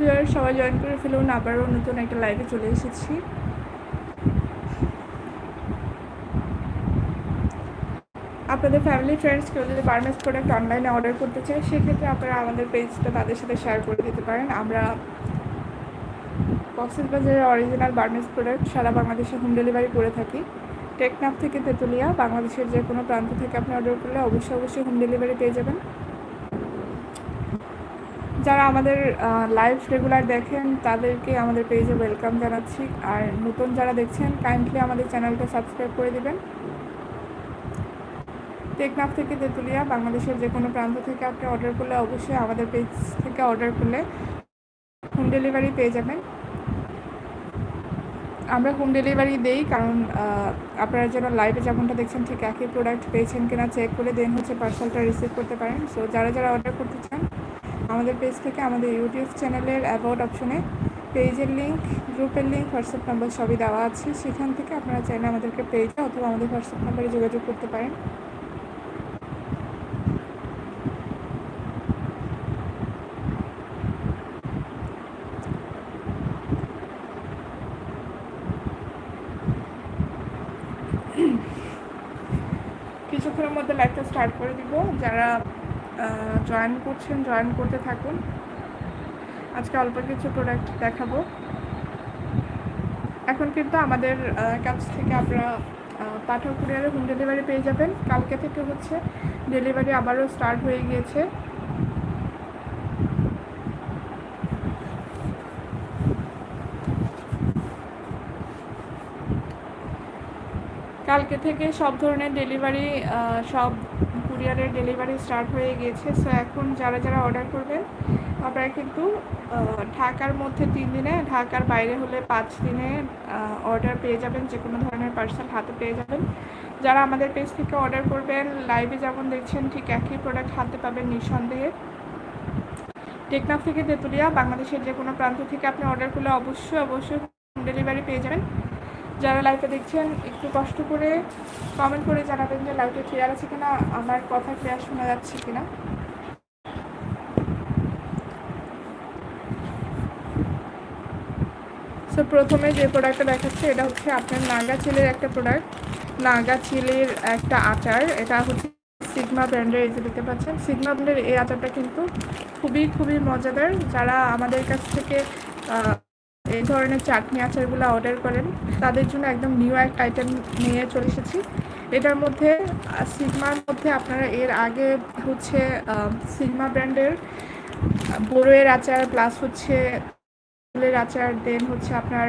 Viewer সবাই join করে ফেলুন, আবারও নতুন একটা লাইভে চলে এসেছি। আপনাদের ফ্যামিলি ফ্রেন্ডস কেউ যদি বার্মেস প্রোডাক্ট অনলাইনে অর্ডার করতে চায়, সেক্ষেত্রে আপনারা আমাদের পেজটা তাদের সাথে শেয়ার করে দিতে পারেন। আমরা কক্সবাজারের অরিজিনাল বার্মেস প্রোডাক্ট সারা বাংলাদেশে হোম ডেলিভারি করে থাকি। টেকনাফ থেকে তেঁতুলিয়া, বাংলাদেশের যে কোনো প্রান্ত থেকে আপনি অর্ডার করলে অবশ্যই অবশ্যই হোম ডেলিভারি পেয়ে যাবেন। যারা আমাদের লাইভ রেগুলার দেখেন, তাদেরকে আমাদের পেজে ওয়েলকাম জানাচ্ছি। আর নতুন যারা দেখছেন কাইন্ডলি আমাদের চ্যানেলটা সাবস্ক্রাইব করে দেবেন। টেকনাফ থেকে তেঁতুলিয়া, বাংলাদেশের যে কোনো প্রান্ত থেকে আপনি অর্ডার করলে অবশ্যই আমাদের পেজ থেকে অর্ডার করলে হোম ডেলিভারি পেয়ে যাবেন। আমরা হোম ডেলিভারি দেই কারণ আপনারা যেন লাইভে যেমনটা দেখছেন, ঠিক একই প্রোডাক্ট পেয়েছেন কিনা চেক করে দেন হচ্ছে পার্সেলটা রিসিভ করতে পারেন। সো যারা যারা অর্ডার করতে চান আমাদের পেজ থেকে আমাদের ইউটিউব চ্যানেলের অ্যাবাউট অপশনে পেজের লিঙ্ক গ্রুপের লিঙ্ক হোয়াটসঅ্যাপ নাম্বার সবই দেওয়া আছে। সেখান থেকে আপনারা চাইলে আমাদেরকে পেজে অথবা আমাদের হোয়াটসঅ্যাপ নাম্বারে যোগাযোগ করতে পারেন কিছুক্ষণের মধ্যে লাইভটা স্টার্ট করে দিব যারা জয়েন করছেন জয়েন করতে থাকুন। আজকে অল্প কিছু প্রোডাক্ট দেখাবো। এখন কিন্তু আমাদের কাছ থেকে আপনারা পাঠক কুরিয়ারে হোম ডেলিভারি পেয়ে যাবেন। কালকে থেকে হচ্ছে ডেলিভারি আবারও স্টার্ট হয়ে গিয়েছে। কালকে থেকে সব ধরনের ডেলিভারি সব কুরিয়ারের ডেলিভারি স্টার্ট হয়ে গিয়েছে। সো এখন যারা যারা অর্ডার করবেন আপনারা কিন্তু ঢাকার মধ্যে তিন দিনে, ঢাকার বাইরে হলে পাঁচ দিনে অর্ডার পেয়ে যাবেন। যে কোনো ধরনের পার্সেল হাতে পেয়ে যাবেন। যারা আমাদের পেজ থেকে অর্ডার করবেন লাইভে যেমন দেখছেন, ঠিক একই প্রোডাক্ট হাতে পাবেন নিঃসন্দেহে। টেকনাফ থেকে তেঁতুলিয়া, বাংলাদেশের যে কোনো প্রান্ত থেকে আপনি অর্ডার করলে অবশ্যই অবশ্যই হোম ডেলিভারি পেয়ে যাবেন। যারা লাইভে দেখছেন, একটু কষ্ট করে কমেন্ট করে জানাবেন যে লাইভটা ক্লিয়ার আছে কিনা, আমার কথা ক্লিয়ার শোনা যাচ্ছে কিনা। সো প্রথমে যে প্রোডাক্টটা দেখাচ্ছে, এটা হচ্ছে আপনার নাগা চিলের একটা প্রোডাক্ট নাগা চিলের একটা আচার। এটা হচ্ছে সিগমা ব্র্যান্ডের এই যে দেখতে পাচ্ছেন। সিগমা ব্র্যান্ডের এই আচারটা কিন্তু খুবই খুবই মজাদার। যারা আমাদের কাছ থেকে এই ধরনের চাটনি আচারগুলো অর্ডার করেন। তাদের জন্য একদম নিউ এক আইটেম নিয়ে চলে এসেছি। এটার মধ্যে সিগমার মধ্যে আপনারা এর আগে হচ্ছে সিগমা ব্র্যান্ডের বড়োয়ের আচার প্লাস হচ্ছে আচার দেন হচ্ছে আপনার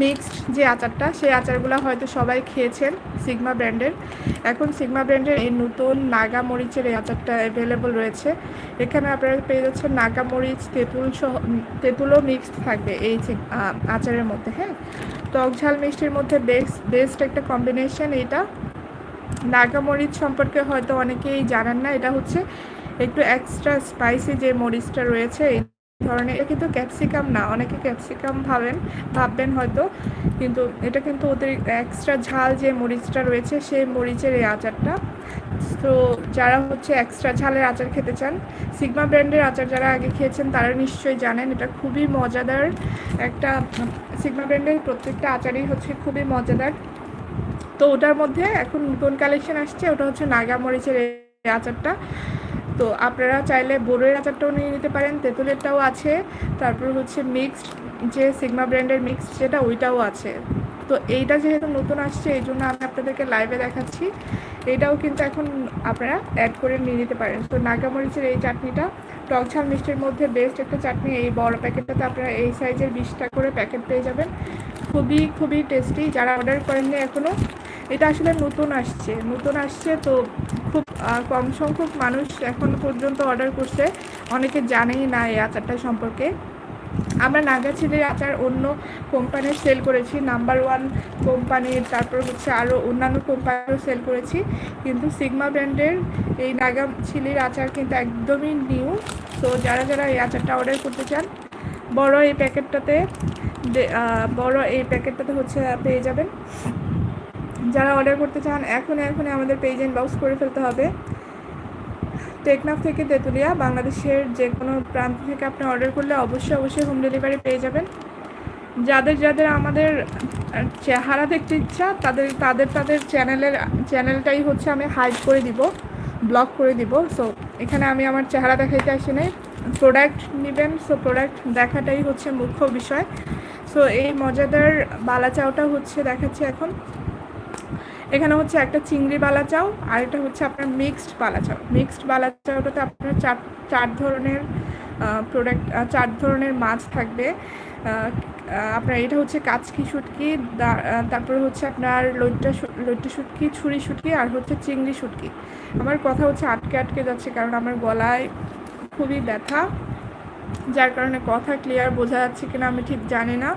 মিক্সড যে আচারটা, সেই আচারগুলো হয়তো সবাই খেয়েছেন সিগমা ব্র্যান্ডের। এখন সিগমা ব্র্যান্ডের এই নতুন নাগা মরিচের এই আচারটা অ্যাভেলেবল রয়েছে। এখানে আপনারা পেয়ে যাচ্ছেন নাগা মরিচ, তেঁতুল সহ তেঁতুলও মিক্সড থাকবে এই আচারের মধ্যে হ্যাঁ? টক ঝাল মিষ্টির মধ্যে বেস্ট বেস্ট একটা কম্বিনেশন এটা। নাগা মরিচ সম্পর্কে হয়তো অনেকেই জানেন না, এটা হচ্ছে একটু এক্সট্রা স্পাইসি যে মরিচটা রয়েছে ধরনের, এটা কিন্তু ক্যাপসিকাম না, অনেকে ক্যাপসিকাম ভাবেন, ভাববেন হয়তো, কিন্তু এটা কিন্তু ওদের এক্সট্রা ঝাল যে মরিচটা রয়েছে, সেই মরিচের এই আচারটা। তো যারা হচ্ছে এক্সট্রা ঝালের আচার খেতে চান সিগমা ব্র্যান্ডের আচার যারা আগে খেয়েছেন, তারা নিশ্চয়ই জানেন, এটা খুবই মজাদার একটা সিগমা ব্র্যান্ডের প্রত্যেকটা আচারই হচ্ছে খুবই মজাদার। তো ওটার মধ্যে এখন নতুন কালেকশন আসছে, ওটা হচ্ছে নাগা মরিচের আচারটা। তো আপনারা চাইলে বড়োয়ের আচারটাও নিয়ে নিতে পারেন, তেঁতুলেরটাও আছে, তারপর হচ্ছে মিক্সড যে সিগমা ব্র্যান্ডের মিক্সড যেটা ওইটাও আছে। তো এইটা যেহেতু নতুন আসছে, এই জন্য আমি আপনাদেরকে লাইভে দেখাচ্ছি। এটাও কিন্তু এখন আপনারা অ্যাড করে নিয়ে নিতে পারেন। তো নাগামরিচের এই চাটনিটা, টক ঝাল মিষ্টির মধ্যে বেস্ট একটা চাটনি, এই বড় প্যাকেটটাতে আপনারা এই সাইজের বিশটা করে প্যাকেট পেয়ে যাবেন। খুবই খুবই টেস্টি যারা অর্ডার করেননি এখনও এটা আসলে নতুন আসছে নতুন আসছে তো খুব কম সংখ্যক মানুষ এখন পর্যন্ত অর্ডার করছে। অনেকে জানেই না এই আচারটা সম্পর্কে। আমরা নাগাছিলের আচার অন্য কোম্পানির সেল করেছি নাম্বার ওয়ান কোম্পানির তারপর হচ্ছে আরও অন্যান্য কোম্পানিরও সেল করেছি। কিন্তু সিগমা ব্র্যান্ডের এই নাগা ছিলির আচার কিন্তু একদমই নিউ তো যারা যারা এই আচারটা অর্ডার করতে চান, বড় এই প্যাকেটটাতে বড় এই প্যাকেটটাতে হচ্ছে পেয়ে যাবেন। যারা অর্ডার করতে চান এখন এখনই আমাদের পেজ ইনবক্স করে ফেলতে হবে। টেকনাফ থেকে তেঁতুলিয়া, বাংলাদেশের যে কোনো প্রান্ত থেকে আপনি অর্ডার করলে অবশ্যই অবশ্যই হোম ডেলিভারি পেয়ে যাবেন। যাদের যাদের আমাদের চেহারা দেখতে ইচ্ছা, তাদের তাদের তাদের চ্যানেলের চ্যানেলটাই হচ্ছে আমি হাইড করে দিব ব্লক করে দিব। সো এখানে আমি আমার চেহারা দেখাইতে আসি নাই। প্রোডাক্ট নেবেন সো প্রোডাক্ট দেখাটাই হচ্ছে মুখ্য বিষয়। সো এই মজাদার বালা চাউটা হচ্ছে দেখাচ্ছি এখন। এখানে হচ্ছে একটা চিংড়ি বালা চাও আর এটা হচ্ছে আপনার মিক্সড বালা চাও। মিক্সড বালা চাউটাতে আপনার চার চার ধরনের প্রোডাক্ট চার ধরনের মাছ থাকবে। আপনার এটা হচ্ছে কাচকি আহ, তারপরে হচ্ছে আপনার লইট্টা শু- লইট্টা শুটকি ছুরি শুটকি আর হচ্ছে চিংড়ি শুটকি। আমার কথা হচ্ছে আটকে আটকে যাচ্ছে কারণ আমার গলায় খুবই ব্যথা যার কারণে কথা ক্লিয়ার বোঝা যাচ্ছে কিনা আমি ঠিক জানি না।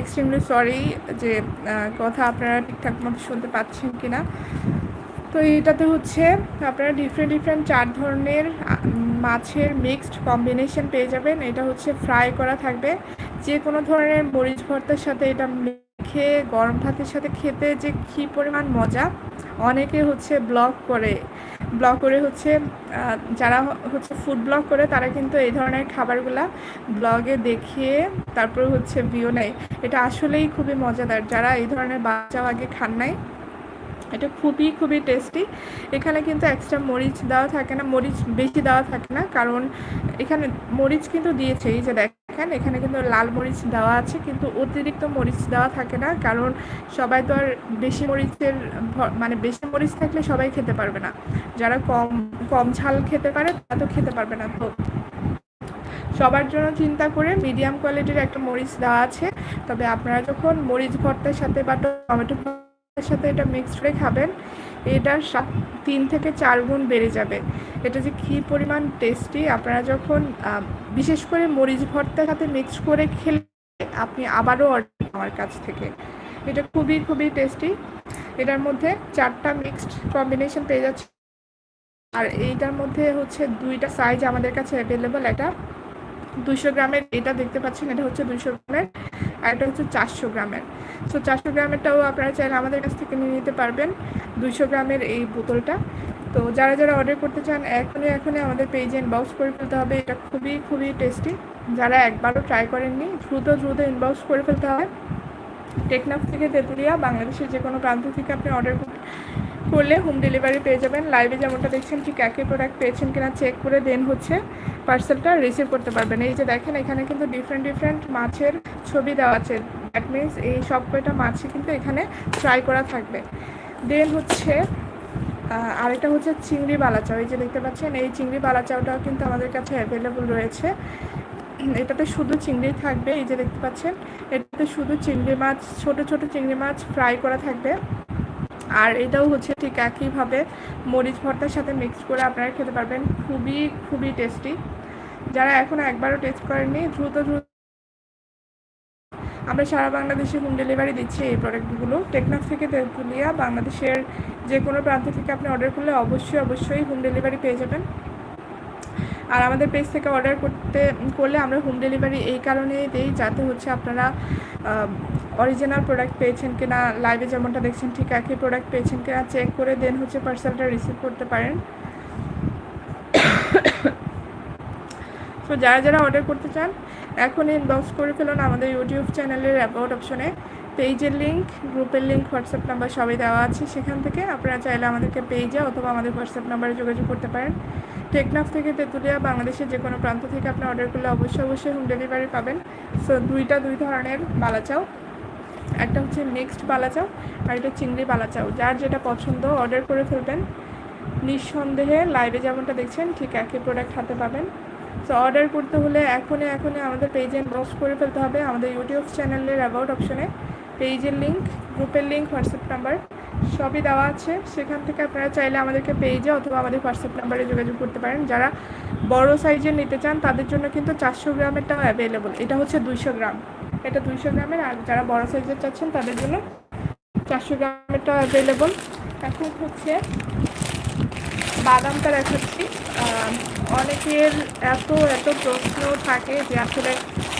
এক্সট্রিমলি সরি যে কথা আপনারা ঠিকঠাক মতো শুনতে পাচ্ছেন কি না তো এটাতে হচ্ছে আপনারা ডিফারেন্ট ডিফারেন্ট চার ধরনের মাছের মিক্সড কম্বিনেশন পেয়ে যাবেন। এটা হচ্ছে ফ্রাই করা থাকবে। যে কোনো ধরনের মরিচ ভর্তার সাথে এটা মেখে, গরম ভাতের সাথে খেতে যে কী পরিমাণ মজা, অনেকে হচ্ছে ব্লগ করে ব্লগ করে হচ্ছে যারা হচ্ছে ফুড ব্লগ করে, তারা কিন্তু এই ধরনের খাবারগুলা ব্লগে দেখিয়ে তারপর হচ্ছে ভিউ নেয়। এটা আসলেই খুবই মজাদার। যারা এই ধরনের বাচ্চাও আগে খান নাই এটা খুবই খুবই টেস্টি এখানে কিন্তু এক্সট্রা মরিচ দেওয়া থাকে না, মরিচ বেশি দেওয়া থাকে না, কারণ এখানে মরিচ কিন্তু দিয়েছে, এই যে দেখেন, এখানে কিন্তু লাল মরিচ দেওয়া আছে, কিন্তু অতিরিক্ত মরিচ দেওয়া থাকে না, কারণ সবাই তো আর বেশি মরিচের মানে বেশি মরিচ থাকলে সবাই খেতে পারবে না। যারা কম কম ঝাল খেতে পারে, তারা তো খেতে পারবে না। তো সবার জন্য চিন্তা করে মিডিয়াম কোয়ালিটির একটা মরিচ দেওয়া আছে, তবে আপনারা যখন মরিচ ভর্তার সাথে বা টমেটো ভর্তার সাথে এটা মিক্সড করে খাবেন এটার তিন থেকে চার গুণ বেড়ে যাবে। এটা যে কী পরিমাণ টেস্টি আপনারা যখন বিশেষ করে মরিচ ভর্তার সাথে মিক্স করে খেলে আপনি আবারও অর্ডার আমার কাছ থেকে। এটা খুবই খুবই টেস্টি এটার মধ্যে চারটা মিক্সড কম্বিনেশন পেয়ে যাচ্ছে। আর এইটার মধ্যে হচ্ছে দুইটা সাইজ আমাদের কাছে অ্যাভেলেবল একটা দুইশো গ্রামের এটা দেখতে পাচ্ছেন, এটা হচ্ছে দুইশো গ্রামের আর এটা হচ্ছে চারশো গ্রামের। সো চারশো গ্রামেরটাও আপনারা চাইলে আমাদের কাছ থেকে নিয়ে নিতে পারবেন দুইশো গ্রামের এই বোতলটা। তো, যারা যারা অর্ডার করতে চান, এখনই এখনই আমাদের পেজে ইনবক্স করে ফেলতে হবে। এটা খুবই খুবই টেস্টি যারা একবারও ট্রাই করেননি, দ্রুত দ্রুত ইনবক্স করে ফেলতে হয় টেকনাফ থেকে তেঁতুলিয়া, বাংলাদেশের যে কোনো প্রান্ত থেকে আপনি অর্ডার করলে হোম ডেলিভারি পেয়ে যাবেন। লাইভে যেমনটা দেখছেন, ঠিক একই প্রোডাক্ট পেয়েছেন কিনা চেক করে দেন হচ্ছে পার্সেলটা রিসিভ করতে পারবেন। এই যে দেখেন, এখানে কিন্তু ডিফারেন্ট ডিফারেন্ট মাছের ছবি দেওয়া আছে। দ্যাট মিনস এই সব কয়টা মাছই কিন্তু এখানে ফ্রাই করা থাকবে। দেন হচ্ছে আরেকটা হচ্ছে চিংড়ি বালাচাও এই যে দেখতে পাচ্ছেন, এই চিংড়ি বালাচাওটাও কিন্তু আমাদের কাছে অ্যাভেলেবল রয়েছে। এটাতে শুধু চিংড়ি থাকবে। এই যে দেখতে পাচ্ছেন, এটাতে শুধু চিংড়ি মাছ, ছোট ছোট চিংড়ি মাছ ফ্রাই করা থাকবে। আর এটাও হচ্ছে ঠিক একইভাবে মরিচ ভর্তার সাথে মিক্স করে আপনারা খেতে পারবেন। খুবই খুবই টেস্টি যারা এখনও একবারও টেস্ট করেননি, দ্রুত দ্রুত আমরা সারা বাংলাদেশে হোম ডেলিভারি দিচ্ছি এই প্রোডাক্টগুলো টেকনাফ থেকে তেঁতুলিয়া, বাংলাদেশের যে কোনো প্রান্ত থেকে আপনি অর্ডার করলে অবশ্যই অবশ্যই হোম ডেলিভারি পেয়ে যাবেন। আর আমাদের পেজ থেকে অর্ডার করতে, করলে আমরা হোম ডেলিভারি এই কারণেই দিই, যাতে হচ্ছে আপনারা অরিজিনাল প্রোডাক্ট পেয়েছেন কিনা লাইভে যেমনটা দেখছেন, ঠিক একই প্রোডাক্ট পেয়েছেন কিনা চেক করে দেন হচ্ছে পার্সেলটা রিসিভ করতে পারেন। তো যারা যারা অর্ডার করতে চান, এখন ইনবক্স করে ফেলুন আমাদের ইউটিউব চ্যানেলের অ্যাবাউট অপশনে পেজের লিঙ্ক গ্রুপের লিঙ্ক হোয়াটসঅ্যাপ নাম্বার সবই দেওয়া আছে। সেখান থেকে আপনারা চাইলে আমাদেরকে পেজে অথবা আমাদের হোয়াটসঅ্যাপ নাম্বারে যোগাযোগ করতে পারেন। টেকনাফ থেকে তেঁতুলিয়া, বাংলাদেশের যে কোনো প্রান্ত থেকে আপনি অর্ডার করলে অবশ্যই অবশ্যই হোম ডেলিভারি পাবেন। সো দুইটা দুই ধরনের বালাচাও একটা হচ্ছে মিক্সড বালাচাও আর এটা চিংড়ি বালাচাও যার যেটা পছন্দ অর্ডার করে ফেলবেন। নিঃসন্দেহে লাইভে যেমনটা দেখছেন, ঠিক একই প্রোডাক্ট হাতে পাবেন। সো অর্ডার করতে হলে এখনই এখনই আমাদের পেজে ইনবক্স করে ফেলতে হবে আমাদের ইউটিউব চ্যানেলের অ্যাবাউট অপশনে পেজের লিঙ্ক গ্রুপের লিঙ্ক হোয়াটসঅ্যাপ নাম্বার সবই দেওয়া আছে। সেখান থেকে আপনারা চাইলে আমাদেরকে পেজে অথবা আমাদের হোয়াটসঅ্যাপ নাম্বারে যোগাযোগ করতে পারেন। যারা বড় সাইজের নিতে চান, তাদের জন্য কিন্তু চারশো গ্রামেরটাও অ্যাভেলেবল এটা হচ্ছে দুইশো গ্রাম। এটা দুইশো গ্রামের, আর যারা বড় সাইজের চাচ্ছেন তাদের জন্য চারশো গ্রামেরটা অ্যাভেলেবল এখন হচ্ছে বাদামটা দেখাচ্ছি। অনেকের এত এত প্রশ্ন থাকে যে আসলে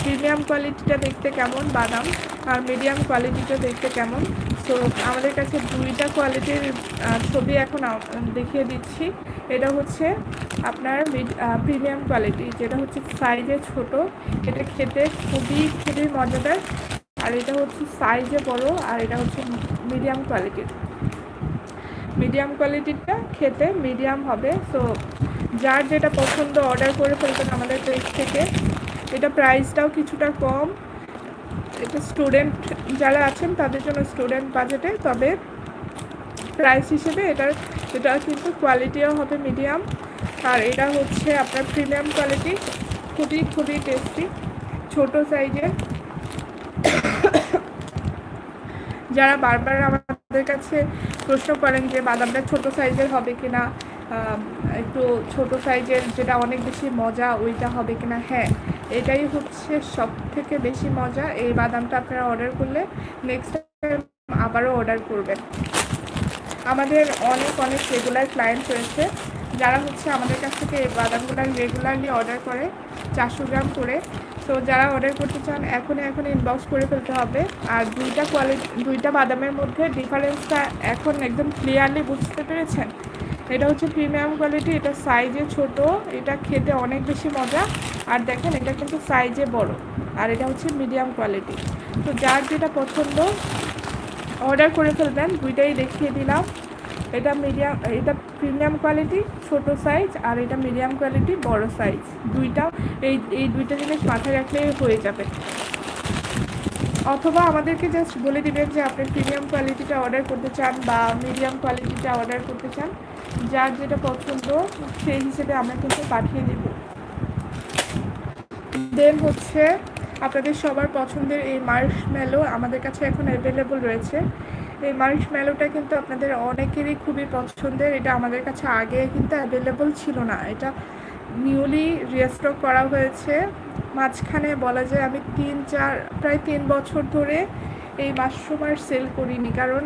প্রিমিয়াম কোয়ালিটিটা দেখতে কেমন, বাদাম, আর মিডিয়াম কোয়ালিটিটা দেখতে কেমন। তো আমাদের কাছে দুইটা কোয়ালিটির ছবি এখন দেখিয়ে দিচ্ছি। এটা হচ্ছে আপনার প্রিমিয়াম কোয়ালিটি যেটা হচ্ছে সাইজে ছোট, এটা খেতে খুবই খুবই মজাদার। আর এটা হচ্ছে সাইজে বড়, আর এটা হচ্ছে মিডিয়াম কোয়ালিটির মিডিয়াম কোয়ালিটিটা খেতে মিডিয়াম হবে সো যার যেটা পছন্দ অর্ডার করে ফেলবেন আমাদের পেজ থেকে। এটা প্রাইসটাও কিছুটা কম। এটা স্টুডেন্ট যারা আছেন, তাদের জন্য স্টুডেন্ট বাজেটে তবে প্রাইস হিসেবে এটার এটা কিন্তু কোয়ালিটিও হবে মিডিয়াম আর এটা হচ্ছে আপনার প্রিমিয়াম কোয়ালিটি খুবই খুবই টেস্টি ছোট সাইজের যারা বারবার আমাদের কাছে প্রশ্ন করেন যে, বাদামটা ছোট সাইজের হবে কি না একটু ছোট সাইজের যেটা অনেক বেশি মজা, ওইটা হবে কি না হ্যাঁ এটাই হচ্ছে সব থেকে বেশি মজা। এই বাদামটা আপনারা অর্ডার করলে নেক্সট টাইম আবারও অর্ডার করবেন। আমাদের অনেক অনেক রেগুলার ক্লায়েন্ট রয়েছে। যারা হচ্ছে আমাদের কাছ থেকে বাদামগুলো রেগুলারলি অর্ডার করে, চারশো গ্রাম করে, তো যারা অর্ডার করতে চান, এখনই এখন ইনবক্স করে ফেলতে হবে। আর দুইটা কোয়ালিটি দুইটা বাদামের মধ্যে ডিফারেন্সটা এখন একদম ক্লিয়ারলি বুঝতে পেরেছেন? এটা হচ্ছে প্রিমিয়াম কোয়ালিটি এটা সাইজে ছোট, এটা খেতে অনেক বেশি মজা। আর দেখেন, এটা কিন্তু সাইজে বড়, আর এটা হচ্ছে মিডিয়াম কোয়ালিটি তো যার যেটা পছন্দ অর্ডার করে ফেলবেন, দুইটাই দেখিয়ে দিলাম। এটা মিডিয়াম এটা প্রিমিয়াম কোয়ালিটি ছোট সাইজ আর এটা মিডিয়াম কোয়ালিটি বড় সাইজ দুইটা, এই এই দুইটা জিনিস মাথায় রাখলে হয়ে যাবে। অথবা আমাদেরকে জাস্ট বলে দিবেন যে আপনি প্রিমিয়াম কোয়ালিটিটা অর্ডার করতে চান বা মিডিয়াম কোয়ালিটিটা অর্ডার করতে চান, যার যেটা পছন্দ সেই হিসেবে আমরা কিন্তু পাঠিয়ে দেব। দেন হচ্ছে, আপনাদের সবার পছন্দের এই মার্শ মেলো আমাদের কাছে এখন অ্যাভেলেবল রয়েছে। এই মার্শ মেলোটা কিন্তু আপনাদের অনেকেরই খুবই পছন্দের। এটা আমাদের কাছে আগে কিন্তু অ্যাভেলেবল ছিল না। এটা নিউলি রিস্টক করা হয়েছে। মাঝখানে বলা যায় আমি তিন, চার, প্রায় তিন বছর ধরে এই মাশরুম আর সেল করিনি। কারণ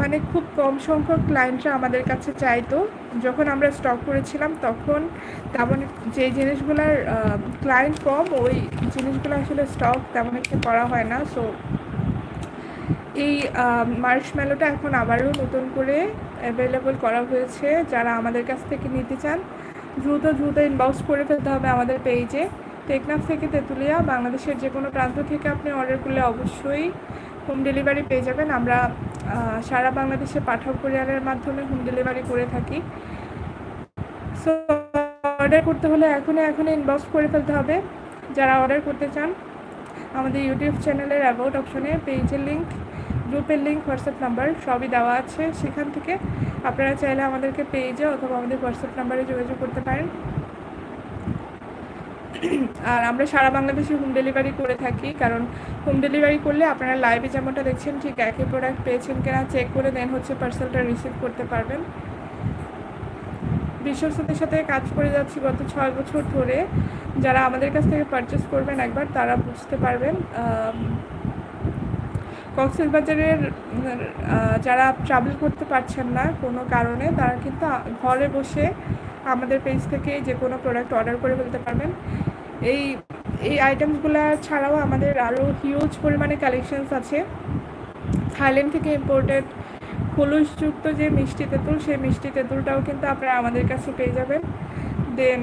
মানে খুব কম সংখ্যক ক্লায়েন্টরা আমাদের কাছে চাইতো। যখন আমরা স্টক করেছিলাম তখন তেমন যে জিনিসগুলোর ক্লায়েন্ট কম, ওই জিনিসগুলো আসলে স্টক তেমন একটা করা হয় না। সো এই মার্শম্যালোটা এখন আবারও নতুন করে অ্যাভেলেবল করা হয়েছে। যারা আমাদের কাছ থেকে নিতে চান, দ্রুত দ্রুত ইনবক্স করে ফেলতে হবে আমাদের পেজে টেকনাফ থেকে তেঁতুলিয়া, বাংলাদেশের যে কোনো প্রান্ত থেকে আপনি অর্ডার করলে অবশ্যই হোম ডেলিভারি পেয়ে যাবেন। আমরা সারা বাংলাদেশে পাঠক কুরিয়ারের মাধ্যমে হোম ডেলিভারি করে থাকি। সো অর্ডার করতে হলে এখনই এখনই ইনবক্স করে ফেলতে হবে। যারা অর্ডার করতে চান, আমাদের ইউটিউব চ্যানেলের অ্যাবাউট অপশনে পেজের লিঙ্ক গ্রুপের লিঙ্ক হোয়াটসঅ্যাপ নাম্বার সবই দেওয়া আছে। সেখান থেকে আপনারা চাইলে আমাদেরকে পেজে অথবা আমাদের হোয়াটসঅ্যাপ নাম্বারে যোগাযোগ করতে পারেন। আর আমরা সারা বাংলাদেশে হোম ডেলিভারি করে থাকি, কারণ হোম ডেলিভারি করলে আপনারা লাইভে যেমনটা দেখছেন, ঠিক একই প্রোডাক্ট পেয়েছেন কিনা চেক করে দেন হচ্ছে পার্সেলটা রিসিভ করতে পারবেন। বিশ্বস্ততার সাথে কাজ করে যাচ্ছি গত ছয় বছর ধরে। যারা আমাদের কাছ থেকে পারচেস করবেন একবার, তারা বুঝতে পারবেন কক্সবাজারের যারা ট্রাভেল করতে পারছেন না কোনো কারণে, তারা কিন্তু ঘরে বসে আমাদের পেজ থেকে যে কোনো প্রোডাক্ট অর্ডার করে ফেলতে পারবেন। এই এই আইটেমসগুলো ছাড়াও আমাদের আরও হিউজ পরিমাণে কালেকশনস আছে। থাইল্যান্ড থেকে ইম্পোর্টেড খোলসযুক্ত যে মিষ্টি তেঁতুল, সেই মিষ্টি তেঁতুলটাও কিন্তু আপনারা আমাদের কাছে পেয়ে যাবেন। দেন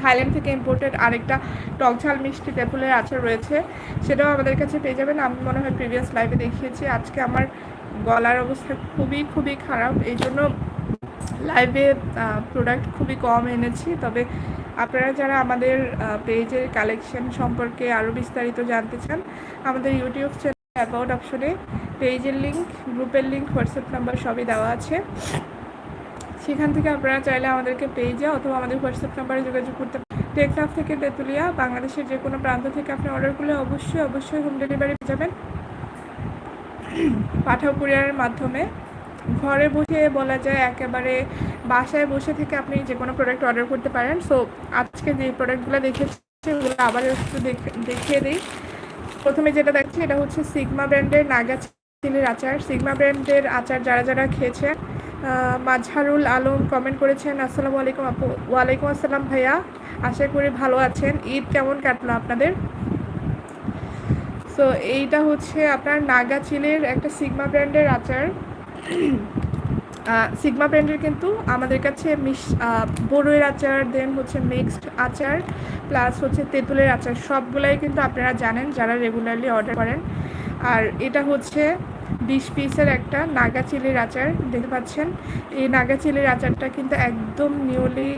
থাইল্যান্ড থেকে ইম্পোর্টেড আরেকটা টকঝাল মিষ্টি তেঁতুলের আচার রয়েছে, সেটাও আমাদের কাছে পেয়ে যাবেন। আমি মনে হয় প্রিভিয়াস লাইভে দেখিয়েছি। আজকে আমার গলার অবস্থা খুবই খুবই খারাপ। এই জন্য লাইভে প্রোডাক্ট খুবই কম এনেছি। তবে আপনারা যারা আমাদের পেজের কালেকশন সম্পর্কে আরও বিস্তারিত জানতে চান, আমাদের ইউটিউব চ্যানেল অ্যাবাউট অপশনে পেজের লিঙ্ক গ্রুপের লিঙ্ক হোয়াটসঅ্যাপ নাম্বার সবই দেওয়া আছে। সেখান থেকে আপনারা চাইলে আমাদেরকে পেজে অথবা আমাদের হোয়াটসঅ্যাপ নাম্বারে যোগাযোগ করতে টেকনাফ থেকে তেঁতুলিয়া বাংলাদেশের যে কোনো প্রান্ত থেকে আপনি অর্ডার করলে অবশ্যই অবশ্যই হোম ডেলিভারি পেয়ে যাবেন। পাঠাও কুরিয়ারের মাধ্যমে। ঘরে বসে বলা যায় একেবারে বাসায় বসে থেকে আপনি যে কোনো প্রোডাক্ট অর্ডার করতে পারেন। সো আজকে যে প্রোডাক্টগুলো দেখেছি ওগুলো আবার একটু দেখ- দেখিয়ে দিই। প্রথমে যেটা দেখছি এটা হচ্ছে সিগমা ব্র্যান্ডের নাগা চিনির আচার। সিগমা ব্র্যান্ডের আচার যারা যারা খেয়েছেন আহ, মাজহারুল আলম কমেন্ট করেছেন, আসসালামু আলাইকুম আপু। ওয়ালাইকুম আসসালাম ভাইয়া, আশা করি ভালো আছেন। ঈদ কেমন কাটলো আপনাদের? সো এইটা হচ্ছে আপনার নাগা চিলের একটা সিগমা ব্র্যান্ডের আচার। সিগমা ব্র্যান্ডের কিন্তু আমাদের কাছে মিশ বড়ইয়ের আচার দেন হচ্ছে মিক্সড আচার প্লাস হচ্ছে তেঁতুলের আচার। সবগুলাই কিন্তু আপনারা জানেন, যারা রেগুলারলি অর্ডার করেন। আর এটা হচ্ছে বিশ পিসের একটা নাগা চিলির আচার দেখতে পাচ্ছেন। এই নাগা চিলির আচারটা কিন্তু একদম নিউলি,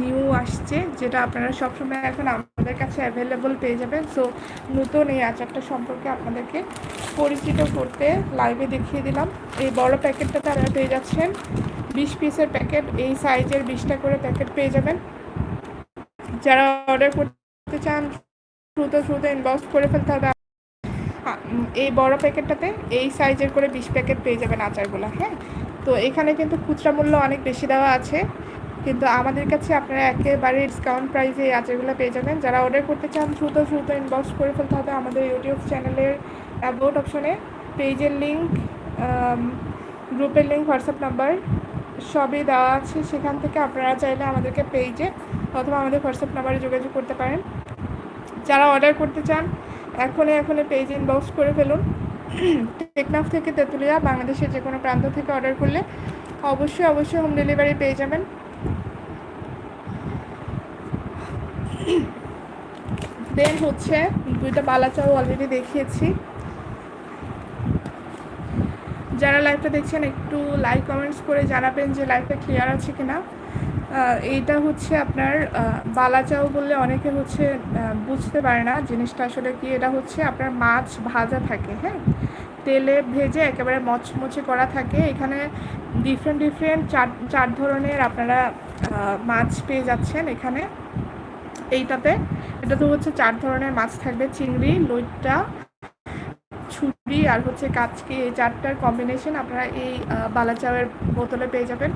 নিউ আসছে, যেটা আপনারা সবসময় এখন আমাদের কাছে অ্যাভেলেবল পেয়ে যাবেন। সো নতুন এই আচারটা সম্পর্কে আপনাদেরকে পরিচিত করতে লাইভে দেখিয়ে দিলাম। এই বড় প্যাকেটটা তারা পেয়ে যাচ্ছেন বিশ পিসের প্যাকেট। এই সাইজের বিশটা করে প্যাকেট পেয়ে যাবেন। যারা অর্ডার করতে চান, দ্রুত দ্রুত ইনবক্স করে ফেলতে হবে। এই বড় প্যাকেটটাতে এই সাইজের করে বিশ প্যাকেট পেয়ে যাবেন আচারগুলো হ্যাঁ? তো এখানে কিন্তু খুচরা মূল্য অনেক বেশি দেওয়া আছে, কিন্তু আমাদের কাছে আপনারা একেবারে ডিসকাউন্ট প্রাইসে এই আচারগুলো পেয়ে যাবেন। যারা অর্ডার করতে চান, দ্রুত দ্রুত ইনবক্স করে ফেলতে হবে আমাদের ইউটিউব চ্যানেলের অ্যাবাউট অপশনে পেজের লিঙ্ক গ্রুপের লিঙ্ক হোয়াটসঅ্যাপ নাম্বার সবই দেওয়া আছে। সেখান থেকে আপনারা চাইলে আমাদেরকে পেজে অথবা আমাদের হোয়াটসঅ্যাপ নাম্বারে যোগাযোগ করতে পারেন। যারা অর্ডার করতে চান এখনই এখনই পেজ ইনবক্স করে ফেলুন। টেকনাফ থেকে তেঁতুলিয়া, বাংলাদেশের যে কোনো প্রান্ত থেকে অর্ডার করলে অবশ্যই অবশ্যই হোম ডেলিভারি পেয়ে যাবেন। দেন হচ্ছে, দুইটা বালাচাও অলরেডি দেখিয়েছি। যারা লাইভটা দেখছেন, একটু লাইক কমেন্টস করে জানাবেন যে লাইভটা ক্লিয়ার আছে কিনা। এইটা হচ্ছে আপনার বালাচাও বললে অনেকে হচ্ছে বুঝতে পারে না জিনিসটা আসলে কি। এটা হচ্ছে আপনার মাছ ভাজা থাকে হ্যাঁ? তেলে ভেজে একেবারে মচমচে করা থাকে। এখানে ডিফারেন্ট ডিফারেন্ট চার চার ধরনের আপনারা মাছ পেয়ে যাচ্ছেন এখানে। এইটাতে এটা তো হচ্ছে চার ধরনের মাছ থাকবে। চিংড়ি, লইট্টা ছুরি আর হচ্ছে কাচকি এই চারটার কম্বিনেশন আপনারা এই বালাচাওয়ের বোতলে পেয়ে যাবেন।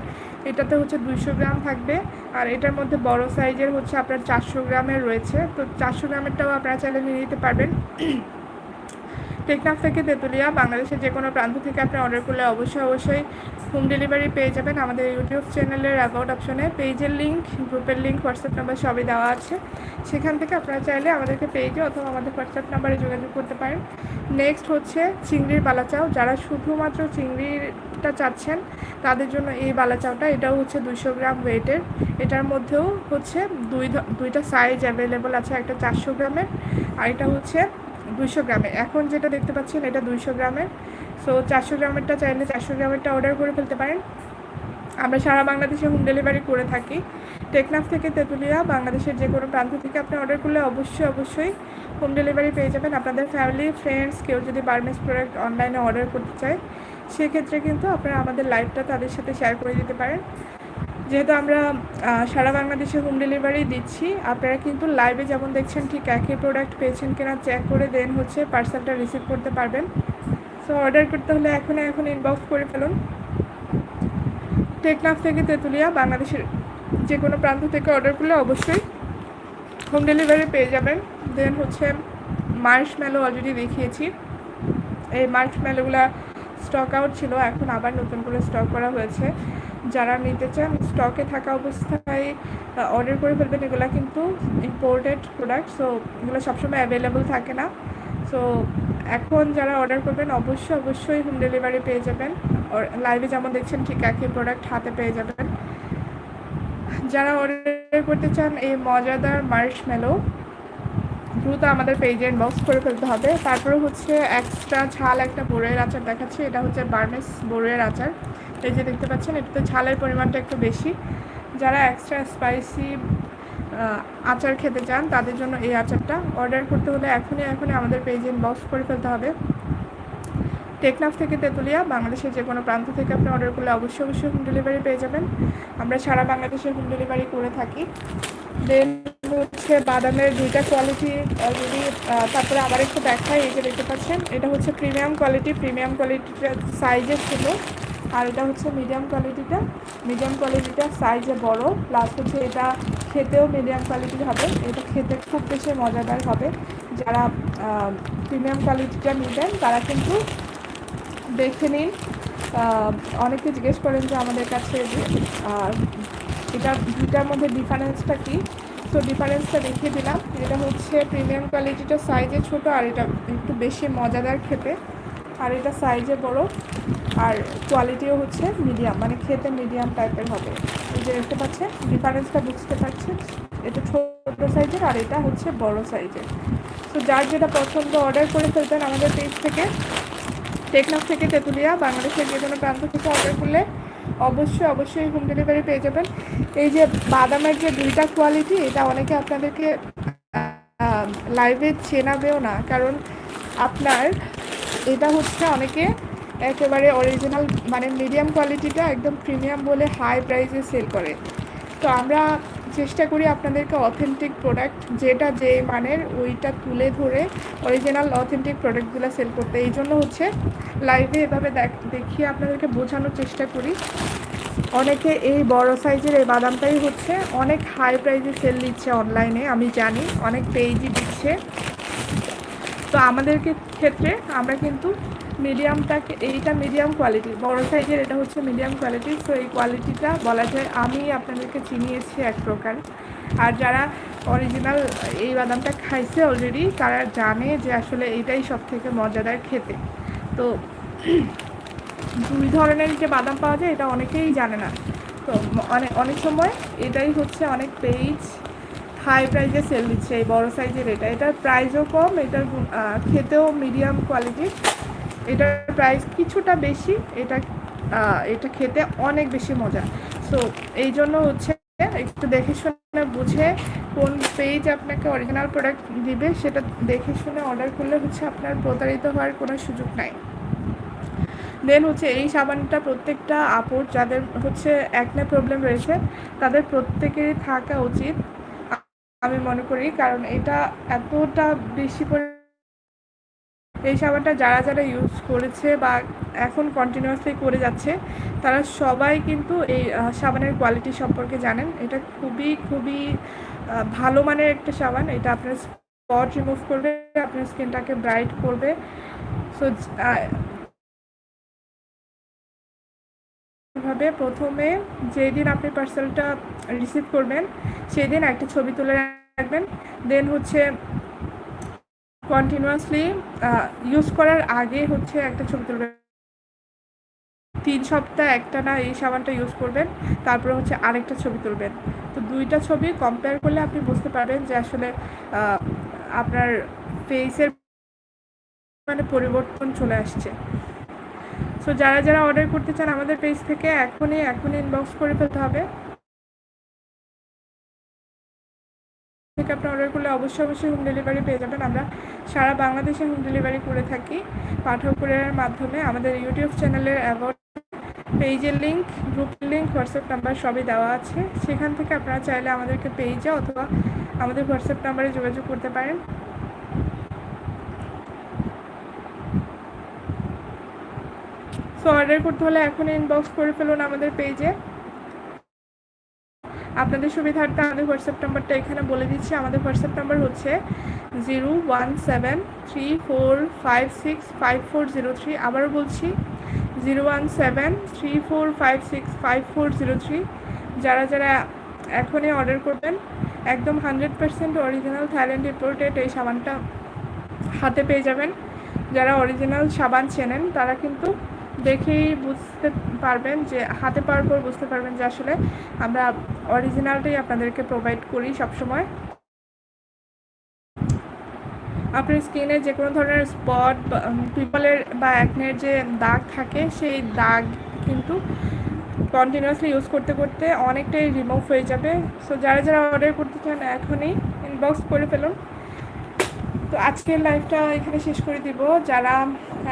এটাতে হচ্ছে দুইশো গ্রাম থাকবে। আর এটার মধ্যে বড় সাইজের হচ্ছে আপনার চারশো গ্রামের রয়েছে। তো চারশো গ্রামেরটাও আপনারা চাইলে নিয়ে নিতে পারবেন। টেকনাফ থেকে তেঁতুলিয়া, বাংলাদেশের যে কোনো প্রান্ত থেকে আপনি অর্ডার করলে অবশ্যই অবশ্যই হোম ডেলিভারি পেয়ে যাবেন। আমাদের ইউটিউব চ্যানেলের অ্যাবাউট অপশনে পেজের লিঙ্ক গ্রুপের লিঙ্ক হোয়াটসঅ্যাপ নাম্বার সবই দেওয়া আছে। সেখান থেকে আপনারা চাইলে আমাদেরকে পেজে অথবা আমাদের হোয়াটসঅ্যাপ নাম্বারে যোগাযোগ করতে পারেন। নেক্সট হচ্ছে চিংড়ির বালাচাও। যারা শুধুমাত্র চিংড়িটা চাচ্ছেন, তাদের জন্য এই বালাচাওটা, এটাও হচ্ছে দুশো গ্রাম ওয়েটের এটার মধ্যেও হচ্ছে দুই দুইটা সাইজ অ্যাভেলেবল আছে। একটা চারশো গ্রামের, আর এটা হচ্ছে দুইশো গ্রামের এখন যেটা দেখতে পাচ্ছেন, এটা দুইশো গ্রামের। সো চারশো গ্রামেরটা চাইলে চারশো গ্রামেরটা অর্ডার করে ফেলতে পারেন। আমরা সারা বাংলাদেশে হোম ডেলিভারি করে থাকি। টেকনাফ থেকে তেঁতুলিয়া, বাংলাদেশের যে কোনো প্রান্ত থেকে আপনি অর্ডার করলে অবশ্যই অবশ্যই হোম ডেলিভারি পেয়ে যাবেন। আপনাদের ফ্যামিলি ফ্রেন্ডস কেউ যদি বার্মেস প্রোডাক্ট অনলাইনে অর্ডার করতে চায়, সেক্ষেত্রে কিন্তু আপনারা আমাদের লাইভটা তাদের সাথে শেয়ার করে দিতে পারেন। যেহেতু আমরা সারা বাংলাদেশে হোম ডেলিভারি দিচ্ছি, আপনারা কিন্তু লাইভে যেমন দেখছেন ঠিক একই প্রোডাক্ট পেয়েছেন কিনা চেক করে দেন হচ্ছে পার্সেলটা রিসিভ করতে পারবেন। সো অর্ডার করতে হলে এখন এখন ইনবক্স করে ফেলুন। টেকনাফ থেকে তেঁতুলিয়া, বাংলাদেশের যে কোনো প্রান্ত থেকে অর্ডার করলে অবশ্যই হোম ডেলিভারি পেয়ে যাবেন। দেন হচ্ছে মার্শ মেলো অলরেডি দেখিয়েছি। এই মার্শ মেলোগুলো স্টক আউট ছিল, এখন আবার নতুন করে স্টক করা হয়েছে। যারা নিতে চান স্টকে থাকা অবস্থায় অর্ডার করে ফেলবেন। এগুলো কিন্তু ইম্পোর্টেড প্রোডাক্ট সো এগুলো সবসময় অ্যাভেলেবল থাকে না। সো এখন যারা অর্ডার করবেন, অবশ্যই অবশ্যই হোম ডেলিভারি পেয়ে যাবেন। লাইভে যেমন দেখছেন, ঠিক একই প্রোডাক্ট হাতে পেয়ে যাবেন। যারা অর্ডার করতে চান, এই মজাদার মার্শ মেলো দ্রুত আমাদের পেজে ইনবক্স করে ফেলতে হবে। তারপরে হচ্ছে এক্সট্রা ঝাল একটা বড়ের আচার দেখাচ্ছি। এটা হচ্ছে বার্মেস বড়ের আচার। এই যে দেখতে পাচ্ছেন, এটাতে ঝালের পরিমাণটা একটু বেশি। যারা এক্সট্রা স্পাইসি আচার খেতে চান, তাদের জন্য এই আচারটা অর্ডার করতে হলে এখনই এখনই আমাদের পেজে ইনবক্স করে ফেলতে হবে। টেকনাফ থেকে তেঁতুলিয়া, বাংলাদেশের যে কোনো প্রান্ত থেকে আপনি অর্ডার করলে অবশ্যই অবশ্যই হোম ডেলিভারি পেয়ে যাবেন। আমরা সারা বাংলাদেশে হোম ডেলিভারি করে থাকি। দেন হচ্ছে বাদামের দুইটা কোয়ালিটি যদি তারপরে আবার একটু দেখাই, এই যে দেখতে পাচ্ছেন, এটা হচ্ছে প্রিমিয়াম কোয়ালিটি প্রিমিয়াম কোয়ালিটিটা সাইজের ছিল। আর এটা হচ্ছে মিডিয়াম কোয়ালিটিটা মিডিয়াম কোয়ালিটিটা সাইজে বড় প্লাস হচ্ছে এটা খেতেও মিডিয়াম কোয়ালিটির হবে। এটা খেতে খুব বেশি মজাদার হবে। যারা প্রিমিয়াম কোয়ালিটিটা নেবেন, তারা কিন্তু দেখে নিন। অনেকে জিজ্ঞেস করেন যে আমাদের কাছে এটা দুইটার মধ্যে ডিফারেন্সটা কী? তো ডিফারেন্সটা দেখিয়ে দিলাম। এটা হচ্ছে প্রিমিয়াম কোয়ালিটিটা সাইজে ছোট আর এটা একটু বেশি মজাদার খেতে। আর এটা সাইজে বড়। আর কোয়ালিটিও হচ্ছে মিডিয়াম মানে খেতে মিডিয়াম টাইপের হবে। এই যে দেখতে পাচ্ছেন ডিফারেন্সটা বুঝতে পারছেন, এটা ছোট সাইজের আর এটা হচ্ছে বড় সাইজের তো যার যেটা পছন্দ অর্ডার করে ফেলবেন আমাদের পেজ থেকে। টেকনাফ থেকে তেঁতুলিয়া, বাংলাদেশের যে কোনো প্রান্ত থেকে অর্ডার করলে অবশ্যই অবশ্যই হোম ডেলিভারি পেয়ে যাবেন। এই যে বাদামের যে দুইটা কোয়ালিটি এটা অনেকে আপনাদেরকে লাইভে চেনাবেও না। কারণ আপনার, এটা হচ্ছে অনেকে একেবারে অরিজিনাল মানে মিডিয়াম কোয়ালিটিটা একদম প্রিমিয়াম বলে হাই প্রাইসে সেল করে। তো আমরা চেষ্টা করি আপনাদেরকে অথেন্টিক প্রোডাক্ট যেটা যে মানের, ওইটা তুলে ধরে অরিজিনাল অথেন্টিক প্রোডাক্টগুলো সেল করতে। এই জন্য হচ্ছে লাইভে এভাবে দেখিয়ে আপনাদেরকে বোঝানোর চেষ্টা করি। অনেকে এই বড় সাইজের এই বাদামটাই হচ্ছে অনেক হাই প্রাইসে সেল দিচ্ছে অনলাইনে আমি জানি, অনেক পেজই দিচ্ছে। তো আমাদেরকে ক্ষেত্রে আমরা কিন্তু মিডিয়ামটাকে এইটা মিডিয়াম কোয়ালিটি বড় সাইজের এটা হচ্ছে মিডিয়াম কোয়ালিটি তো এই কোয়ালিটিটা বলা যায় আমি আপনাদেরকে চিনিয়েছি এক প্রকার। আর যারা অরিজিনাল এই বাদামটা খাইছে অলরেডি তারা জানে যে আসলে এইটাই সব থেকে মজাদার খেতে। তো দুই ধরনের যে বাদাম পাওয়া যায়, এটা অনেকেই জানে না। তো অনেক অনেক সময় এটাই হচ্ছে অনেক পেজ হাই প্রাইজে সেল দিচ্ছে, এই বড়ো সাইজের এটা। এটার প্রাইসও কম, এটার খেতেও মিডিয়াম কোয়ালিটির এটার প্রাইস কিছুটা বেশি, এটা এটা খেতে অনেক বেশি মজা। সো এই জন্য হচ্ছে একটু দেখে শুনে বুঝে কোন পেজ আপনাকে অরিজিনাল প্রোডাক্ট দিবে সেটা দেখে শুনে অর্ডার করলে হচ্ছে আপনার প্রতারিত হওয়ার কোনো সুযোগ নাই। দেন হচ্ছে এই সাবানটা প্রত্যেকটা আপুর যাদের হচ্ছে একনে প্রবলেম রয়েছে, তাদের প্রত্যেকেরই থাকা উচিত। আমি মনে করি কারণ এটা এতটা বেশি পরি এই সাবানটা যারা যারা ইউজ করেছে বা এখন কন্টিনিউয়াসলি করে যাচ্ছে, তারা সবাই কিন্তু এই সাবানের কোয়ালিটি সম্পর্কে জানেন। এটা খুবই খুবই ভালো মানের একটা সাবান। এটা আপনার স্পট রিমুভ করবে, আপনার স্কিনটাকে ব্রাইট করবে। সো ভাবে প্রথমে যেই দিন আপনি পার্সেলটা রিসিভ করবেন সেই দিন একটা ছবি তুলে রাখবেন। দেন হচ্ছে কন্টিনিউয়াসলি ইউজ করার আগে হচ্ছে একটা ছবি তুলবেন। তিন সপ্তাহ একটা না এই সাবানটা ইউজ করবেন, তারপরে হচ্ছে আরেকটা ছবি তুলবেন। তো দুইটা ছবি কম্পেয়ার করলে আপনি বুঝতে পারবেন যে আসলে আপনার ফেসের মানে পরিবর্তন চলে আসছে। সো যারা যারা অর্ডার করতে চান আমাদের পেজ থেকে, এখনই এখনই ইনবক্স করে ফেলতে হবে। থেকে আপনি অর্ডার করলে অবশ্যই অবশ্যই হোম ডেলিভারি পেয়ে যাবেন। আমরা সারা বাংলাদেশে হোম ডেলিভারি করে থাকি পাঠক কুরিয়ারের মাধ্যমে। আমাদের ইউটিউব চ্যানেলের অ্যাওয়ার্ড পেজের link group link WhatsApp number সবই দেওয়া আছে। সেখান থেকে আপনারা চাইলে আমাদেরকে পেজে অথবা আমাদের হোয়াটসঅ্যাপ নাম্বারে যোগাযোগ করতে পারেন। সো অর্ডার করতে হলে এখন ইনবক্স করে ফেলুন আমাদের পেজে আপনাদের সুবিধার্থে আমাদের হোয়াটসঅ্যাপ নাম্বারটা এখানে বলে দিচ্ছি। আমাদের হোয়াটসঅ্যাপ নাম্বার হচ্ছে zero one seven three four five six five four zero three. আবারও বলছি, zero one seven three four five six five four zero three. যারা যারা এখনই অর্ডার করবেন, একদম hundred percent original Thailand imported এই সাবানটা হাতে পেয়ে যাবেন। যারা অরিজিনাল সাবান চেনেন, তারা কিন্তু দেখেই বুঝতে পারবেন যে, হাতে পাওয়ার পর বুঝতে পারবেন যে আসলে আমরা অরিজিনালটাই আপনাদেরকে প্রোভাইড করি সবসময়। আপনার স্কিনে যে কোনো ধরনের স্পট পিপলের বা অ্যাকনের যে দাগ থাকে, সেই দাগ কিন্তু কন্টিনিউয়াসলি ইউজ করতে করতে অনেকটাই রিমুভ হয়ে যাবে। সো যারা যারা অর্ডার করতে চান, এখনই ইনবক্স করে ফেলুন। তো আজকের লাইভটা এখানে শেষ করে দিব। যারা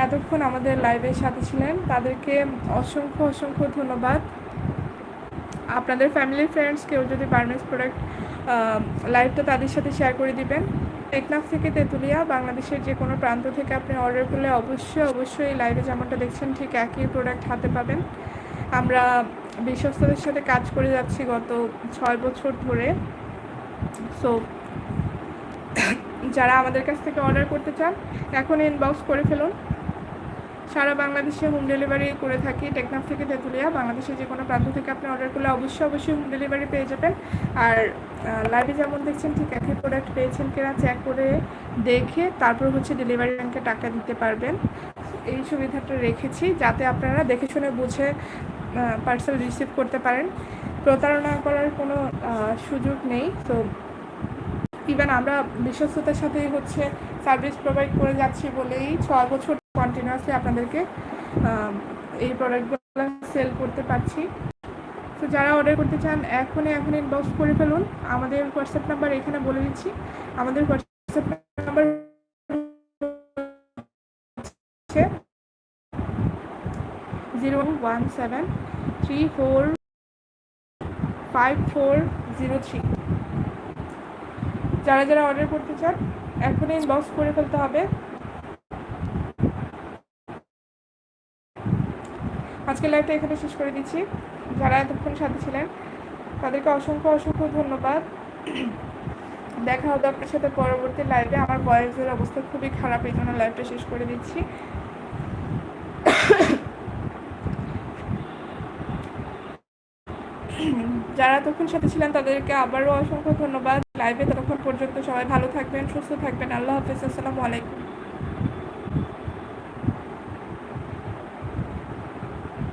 এতক্ষণ আমাদের লাইভের সাথে ছিলেন, তাদেরকে অসংখ্য অসংখ্য ধন্যবাদ। আপনাদের ফ্যামিলি ফ্রেন্ডস কেউ যদি বার্মেস প্রোডাক্ট লাইভটা তাদের সাথে শেয়ার করে দিবেন। টেকনাফ থেকে তেঁতুলিয়া, বাংলাদেশের যে কোনো প্রান্ত থেকে আপনি অর্ডার করলে অবশ্যই অবশ্যই এই লাইভে যেমনটা দেখছেন, ঠিক একই প্রোডাক্ট হাতে পাবেন। আমরা বিশ্বস্তদের সাথে কাজ করে যাচ্ছি গত ছয় বছর ধরে। সো যারা আমাদের কাছ থেকে অর্ডার করতে চান, এখন ইনবক্স করে ফেলুন। সারা বাংলাদেশে হোম ডেলিভারি করে থাকি, টেকনাফ থেকে তেঁতুলিয়া বাংলাদেশে যে কোনো প্রান্ত থেকে আপনি অর্ডার করলে অবশ্যই অবশ্যই হোম ডেলিভারি পেয়ে যাবেন। আর লাইভে যেমন দেখছেন, ঠিক একই প্রোডাক্ট পেয়েছেন কিনা চেক করে দেখে তারপর হচ্ছে ডেলিভারি ব্যাংকে টাকা দিতে পারবেন। এই সুবিধাটা রেখেছি যাতে আপনারা দেখে শুনে বুঝে পার্সেল রিসিভ করতে পারেন। প্রতারণা করার কোনো সুযোগ নেই। তো ইভেন আমরা বিশ্বস্ততার সাথে হচ্ছে সার্ভিস প্রোভাইড করে যাচ্ছি বলেই ছয় বছর কন্টিনিউয়াসলি আপনাদেরকে এই প্রোডাক্টগুলো সেল করতে পারছি। তো যারা অর্ডার করতে চান, এখনই এখন ইনবক্স করে ফেলুন। আমাদের হোয়াটসঅ্যাপ নাম্বার এখানে বলে দিচ্ছি। আমাদের WhatsApp number zero one seven three four five four zero three যারা যারা অর্ডার করতে চান, এখনই ইনবক্স করে ফেলতে হবে। আজকে লাইভটা এখানে শেষ করে দিচ্ছি। যারা এতক্ষণ সাথে ছিলেন, তাদেরকে অসংখ্য অসংখ্য ধন্যবাদ। দেখা হবে আপনার সাথে পরবর্তী লাইভে আমার বয়সের অবস্থা খুবই খারাপ, এই জন্য লাইভটা শেষ করে দিচ্ছি। যারা এতক্ষণ সাথে ছিলেন, তাদেরকে আবারও অসংখ্য ধন্যবাদ। লাইভে ততক্ষণ পর্যন্ত সবাই ভালো থাকবেন সুস্থ থাকবেন। আল্লাহ হাফিজ আসসালামু আলাইকুম।